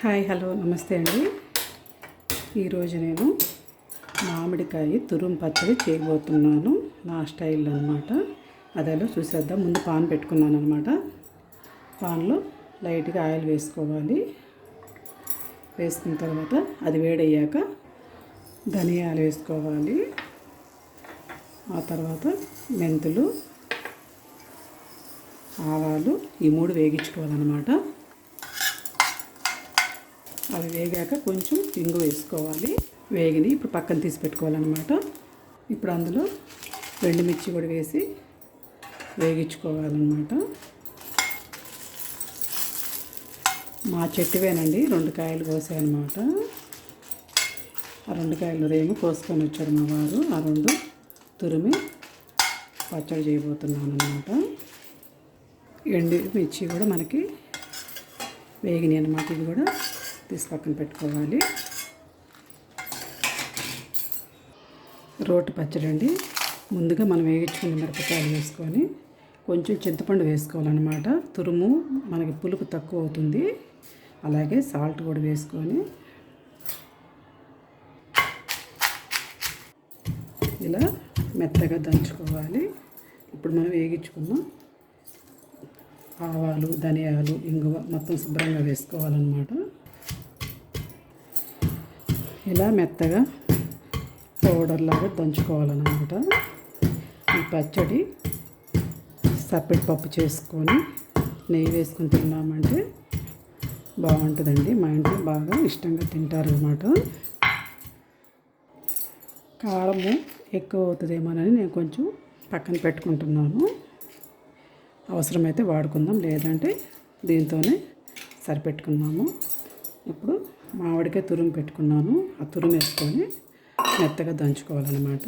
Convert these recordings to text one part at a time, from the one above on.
Hi hello నమస్తే అండి. ఈరోజు నేను మామిడికాయ తురుం పచ్చడి చేయబోతున్నాను. నా స్టైల్ అనమాట అదేలో చూసేద్దాం. ముందు పాన్ పెట్టుకున్నాను అనమాట పాన్లో లైట్గా ఆయిల్ వేసుకోవాలి. వేసుకున్న తర్వాత అది వేడయ్యాక ధనియాలు వేసుకోవాలి. ఆ తర్వాత మెంతులు ఆవాలు ఈ మూడు వేగించుకోవాలన్నమాట. అవి వేగాక కొంచెం ఇంగు వేసుకోవాలి. వేగిని ఇప్పుడు పక్కన తీసి పెట్టుకోవాలన్నమాట. ఇప్పుడు అందులో మిర్చి కూడా వేసి వేగించుకోవాలన్నమాట. మా చెట్టువేనండి రెండు కాయలు కోసాయన్నమాట. ఆ రెండు కాయలు రేము కోసుకొని వచ్చాడు మా వారు. ఆ రెండు తురిమి పచ్చడి చేయబోతున్నాను అనమాట ఎండు మిర్చి కూడా మనకి వేగినాయి అనమాట ఇది కూడా తీసి పక్కన పెట్టుకోవాలి. రోటి పచ్చడి అండి. ముందుగా మనం వేయించుకున్న మిరపకాయలు వేసుకొని కొంచెం చింతపండు వేసుకోవాలన్నమాట. తురుము మనకి పులుపు తక్కువ అవుతుంది. అలాగే సాల్ట్ కూడా వేసుకొని ఇలా మెత్తగా దంచుకోవాలి. ఇప్పుడు మనం వేగించుకున్నాం ఆవాలు ధనియాలు ఇంగువ మొత్తం శుభ్రంగా వేసుకోవాలన్నమాట. ఇలా మెత్తగా పౌడర్ లాగా దంచుకోవాలన్నమాట. ఈ పచ్చడి సపరేట్ పప్పు చేసుకొని నెయ్యి వేసుకొని తిన్నామంటే బాగుంటుందండి. మా ఇంట్లో బాగా ఇష్టంగా తింటారు అన్నమాట కారము ఎక్కువ అవుతుందేమోనని నేను కొంచెం పక్కన పెట్టుకుంటున్నాను. అవసరమైతే వాడుకుందాం లేదంటే దీంతోనే సరిపెట్టుకున్నాము. ఇప్పుడు మామిడికాయ తురుము పెట్టుకున్నాను. ఆ తురుము వేసుకొని మెత్తగా దంచుకోవాలన్నమాట.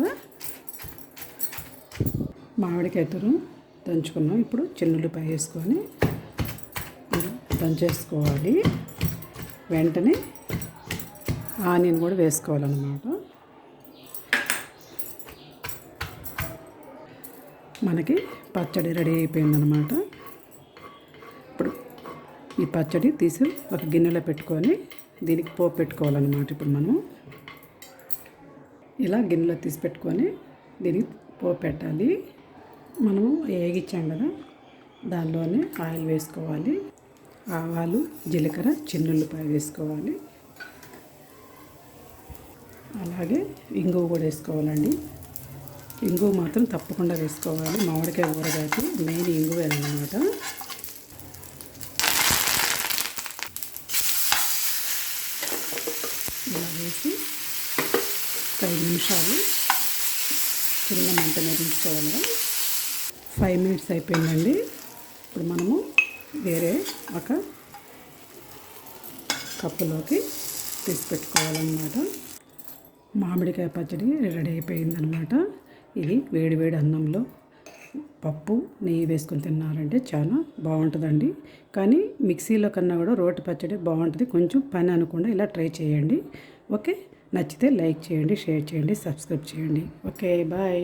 మామిడికాయ తురుము దంచుకున్నాం. ఇప్పుడు చిన్నులపై వేసుకొని దంచేసుకోవాలి. వెంటనే ఆనియన్ కూడా వేసుకోవాలన్నమాట. మనకి పచ్చడి రెడీ అయిపోయిందనమాట ఈ పచ్చడి తీసి ఒక గిన్నెలో పెట్టుకొని దీనికి పోపు పెట్టుకోవాలన్నమాట ఇప్పుడు మనం. ఇలా గిన్నెలో తీసి పెట్టుకొని దీనికి పోపు పెట్టాలి. మనము వేగిచ్చాం కదా దానిలోనే ఆయిల్ వేసుకోవాలి. ఆవాలు జీలకర్ర చిన్నుల్లిపాయ వేసుకోవాలి. అలాగే ఇంగువ కూడా వేసుకోవాలండి. ఇంగువ మాత్రం తప్పకుండా వేసుకోవాలి. మామిడికాయ ఊరగాయకి మెయిన్ ఇంగువేనమాట ఇలా వేసి ఐదు నిమిషాలు చిన్న మంట నేర్పించుకోవాలి ఫైవ్ మినిట్స్ అయిపోయిందండి. ఇప్పుడు మనము వేరే ఒక కప్పులోకి తీసి పెట్టుకోవాలన్నమాట. మామిడికాయ పచ్చడి రెడీ అయిపోయిందనమాట ఇది వేడి వేడి అన్నంలో పప్పు నెయ్యి వేసుకొని తిన్నారంటే చాలా బాగుంటుందండి. కానీ మిక్సీలో కన్నా కూడా రోటి పచ్చడి బాగుంటుంది. కొంచెం పని అనకుండా ఇలా ట్రై చేయండి. ఓకే? నచ్చితే లైక్ చేయండి షేర్ చేయండి సబ్స్క్రైబ్ చేయండి. Okay bye.